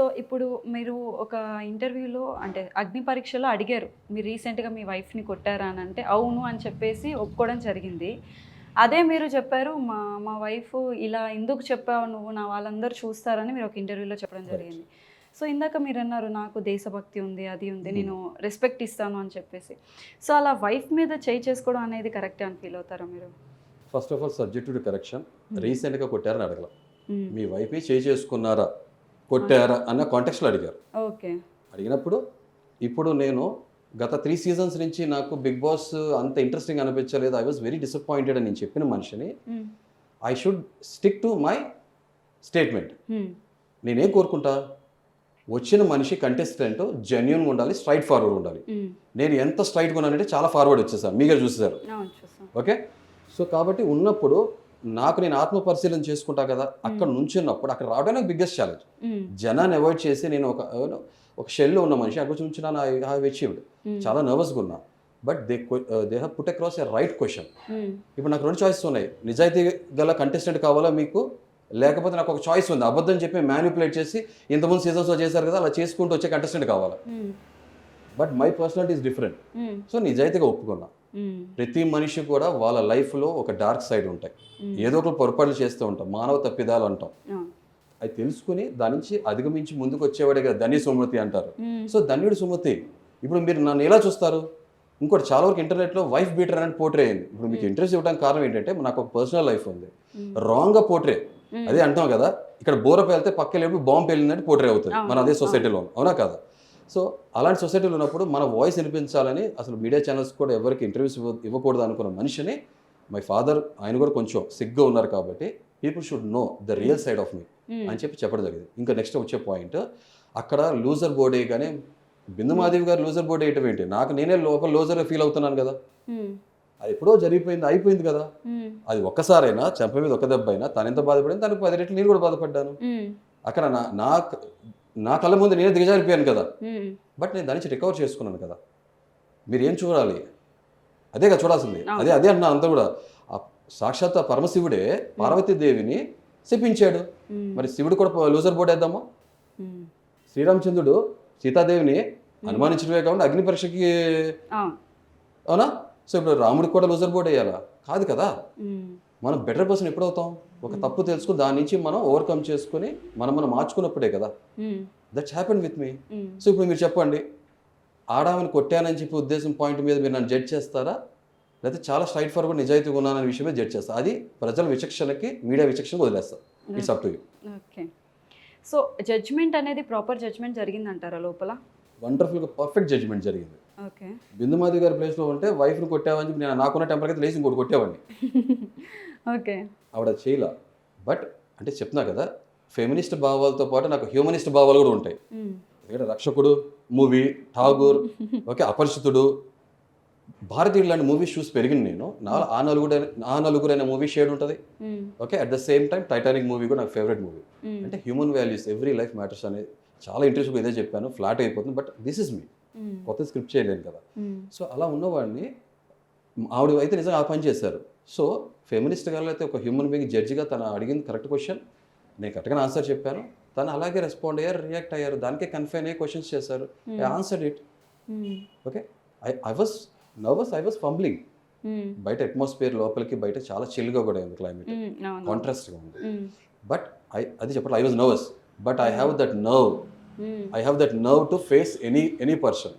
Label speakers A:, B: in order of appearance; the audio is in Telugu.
A: సో ఇప్పుడు మీరు ఒక ఇంటర్వ్యూలో అంటే అగ్ని పరీక్షలో అడిగారు మీరు రీసెంట్గా మీ వైఫ్ని కొట్టారా అని అంటే అవును అని చెప్పేసి ఒప్పుకోవడం జరిగింది. అదే మీరు చెప్పారు మా మా వైఫ్ ఇలా ఎందుకు చెప్పావు నువ్వు నా వాళ్ళందరూ చూస్తారని మీరు ఒక ఇంటర్వ్యూలో చెప్పడం జరిగింది. సో ఇందాక మీరు అన్నారు నాకు దేశభక్తి ఉంది అది ఉంది నేను రెస్పెక్ట్ ఇస్తాను అని చెప్పేసి. సో అలా వైఫ్ మీద చేయి చేసుకోవడం అనేది కరెక్టే అని ఫీల్ అవుతారా మీరు?
B: First of all subject to correction రీసెంట్గా కొట్టారని అడగల.
A: మ్మ్.
B: మీ వైఫ్ చేయి చేసుకున్నారా? కొట్టారా అన్న కాంటెక్స్లో అడిగారు.
A: ఓకే.
B: అడిగినప్పుడు ఇప్పుడు నేను గత త్రీ సీజన్స్ నుంచి నాకు బిగ్ బాస్ అంత ఇంట్రెస్టింగ్ అనిపించలేదు. ఐ వాజ్ వెరీ డిసప్పాయింటెడ్ అని నేను చెప్పిన మనిషిని. I should stick to my statement. నేనేం కోరుకుంటా? వచ్చిన మనిషి కంటెస్టెంట్ జెన్యున్గా ఉండాలి స్ట్రైట్ ఫార్వర్డ్ ఉండాలి.
A: మ్మ్.
B: నేను ఎంత స్ట్రైట్గా ఉన్నానంటే చాలా ఫార్వర్డ్ వచ్చేసాను మీగా చూసేసారు. ఓకే? సో కాబట్టి ఉన్నప్పుడు నాకు నేను ఆత్మ పరిశీలన చేసుకుంటా కదా అక్కడ నుంచున్నప్పుడు అక్కడ రావడానికి బిగ్గెస్ట్ ఛాలెంజ్. జనాన్ని అవాయిడ్ చేసి నేను ఒక ఒక షెల్లో ఉన్న మనిషి అక్కడ ఉంచిన ఐ హావ్ అచీవ్డ్. చాలా నర్వస్గా ఉన్నా but they they have put across a right question. ఇప్పుడు నాకు రెండు చాయిస్ ఉన్నాయి నిజాయితీ గల కంటెస్టెంట్ కావాలా మీకు లేకపోతే నాకు ఒక చాయిస్ ఉంది అబద్ధం చెప్పి మ్యానిపులేట్ చేసి ఇంతకుముందు సీజన్స్లో చేశారు కదా అలా చేసుకుంటూ వచ్చే కంటెస్టెంట్ కావాలా. But my personality is different. So నిజాయితీగా ఒప్పుకున్నా. ప్రతి మనిషి కూడా వాళ్ళ లైఫ్లో ఒక డార్క్ సైడ్ ఉంటాయి.
A: మ్మ్.
B: ఏదో ఒక పొరపాట్లు చేస్తూ ఉంటాం. మానవ తప్పిదాలు అంటాం. అది తెలుసుకుని దాని నుంచి అధిగమించి ముందుకు వచ్చేవాడే కదా ధన్య సుమృతి అంటారు.
A: మ్మ్.
B: సో ధన్యుడు సుమతి ఇప్పుడు మీరు నన్ను ఎలా చూస్తారు? ఇంకోటి చాలా వరకు ఇంటర్నెట్లో వైఫ్ బీటర్ అనేది పోర్ట్రే అయింది. ఇప్పుడు మీకు ఇంట్రెస్ట్ ఇవ్వడానికి కారణం ఏంటంటే నాకు ఒక పర్సనల్ లైఫ్ ఉంది. రాంగ్గా పోర్ట్రే. అదే అంటాం కదా ఇక్కడ బోర పేలితే పక్క వెళ్ళి బాంబు పేలిందంటే పోర్ట్రే అవుతుంది. మన అదే. సొసైటీలో అవునా కదా? సో అలాంటి సొసైటీలో ఉన్నప్పుడు మన వాయిస్ వినిపించాలని అసలు మీడియా ఛానల్స్ కూడా ఎవరికి ఇంటర్వ్యూస్ ఇవ్వకూడదు అనుకున్న మనిషిని మై ఫాదర్ ఆయన కూడా కొంచెం సిగ్గా ఉన్నారు కాబట్టి people should know the real side of me
A: hmm.
B: అని చెప్పి చెప్పడం జరిగింది ఇంకా నెక్స్ట్ వచ్చే పాయింట్ అక్కడ లూజర్ బోర్డ్ వేయగానే బిందు మాధవి గారు లూజర్ బోర్డ్ వేయటం ఏంటి నాకు నేనే లోపల లూజర్గా ఫీల్ అవుతున్నాను కదా. అది ఎప్పుడో జరిగిపోయింది అయిపోయింది కదా. అది ఒక్కసారైనా చెంప మీద ఒక దెబ్బ అయినా తను ఎంత బాధపడింది తనకు పది రెట్లు నేను కూడా బాధపడ్డాను. అక్కడ నా నా నా కళ్ళ ముందు నేనే దిగజారిపోయాను కదా. బట్ నేను దాని నుంచి రికవర్ చేసుకున్నాను కదా. మీరు ఏం చూడాలి? అదే కదా చూడాల్సింది. అదే అదే అన్నా అంతా కూడా. ఆ సాక్షాత్ పరమశివుడే పార్వతీదేవిని శపించాడు. మరి శివుడు కూడా లూజర్ బోర్డు వేద్దామా. శ్రీరామచంద్రుడు సీతాదేవిని అనుమానించడమే కాకుండా అగ్ని పరీక్షకి
A: అవును?
B: సో ఇప్పుడు రాముడికి కూడా లూజర్ బోర్డు వేయాలా? కాదు కదా. మనం బెటర్ పర్సన్ ఎప్పుడవుతాం? ఒక తప్పు తెలుసుకుని దాని నుంచి మనం ఓవర్కమ్ చేసుకుని మనం మనం మార్చుకున్నప్పుడే కదా. That's happen with me. So ఇప్పుడు మీరు చెప్పండి. ఆడామని కొట్టానని చెప్పి ఉద్దేశం పాయింట్ మీద మీరు నన్ను జడ్జ్ చేస్తారా? లేకపోతే చాలా స్ట్రైట్ ఫార్వర్డ్ నిజాయితీగా ఉన్నాననే విషయం మీద జడ్జ్ చేస్తా. అది ప్రజల విచక్షణకి మీడియా విచక్షణకి వదిలేస్తారు it's up to you
A: okay so judgement అనేది ప్రాపర్ జడ్జ్మెంట్ జరిగిందంటారా లోపల?
B: వండర్ఫుల్గా పర్ఫెక్ట్ జడ్జ్మెంట్ జరిగింది. బిందుమాధవి గారి ప్లేస్లో ఉంటే వైఫ్ని కొట్టావని చెప్పి నేను నాకున్న టెంపర్ అయితే లేచి ఇంకోటి కొట్టేవాడిని.
A: ఓకే.
B: ఆవిడ చేయలా. బట్ అంటే చెప్తున్నా కదా ఫెమినిస్ట్ భావాలతో పాటు నాకు హ్యూమనిస్ట్ భావాలు కూడా ఉంటాయి. రక్షకుడు మూవీ ఠాగూర్ ఓకే అపరిచితుడు. భారతీయుడు లాంటి మూవీస్ చూసి పెరిగింది నేను. నా ఆ నలుగురు ఆ నలుగురు అనే మూవీ షేడ్ ఉంటుంది. Okay at the same time Titanic movie కూడా నాకు ఫేవరెట్ మూవీ. అంటే human values every life matters అనేది చాలా ఇంట్రెస్ట్గా ఇదే చెప్పాను. ఫ్లాట్ అయిపోతుంది బట్ దిస్ ఇస్ మీ. కొత్త స్క్రిప్ట్ చేయలేను కదా. సో అలా ఉన్నవాడిని ఆవిడ అయితే నిజంగా ఆ పని చేశారు. సో ఫెమినిస్ట్ గారు అయితే ఒక హ్యూమన్ బీయింగ్ జడ్జిగా తను అడిగింది కరెక్ట్ క్వశ్చన్ నేను కరెక్ట్గా ఆన్సర్ చెప్పాను. తను అలాగే రెస్పాండ్ అయ్యారు రియాక్ట్ అయ్యారు. దానికే కన్ఫైన్ అయ్యి క్వశ్చన్స్ చేశారు. I answer it. Okay I I was nervous I was fumbling. బయట అట్మాస్ఫియర్ లోపలికి బయట చాలా చిల్గా కూడా ఉంది క్లైమేట్ కాంట్రాస్ట్గా ఉంది. బట్ ఐ అది చెప్పట్లేదు I was nervous but I have that nerve i have that nerve to face any any person.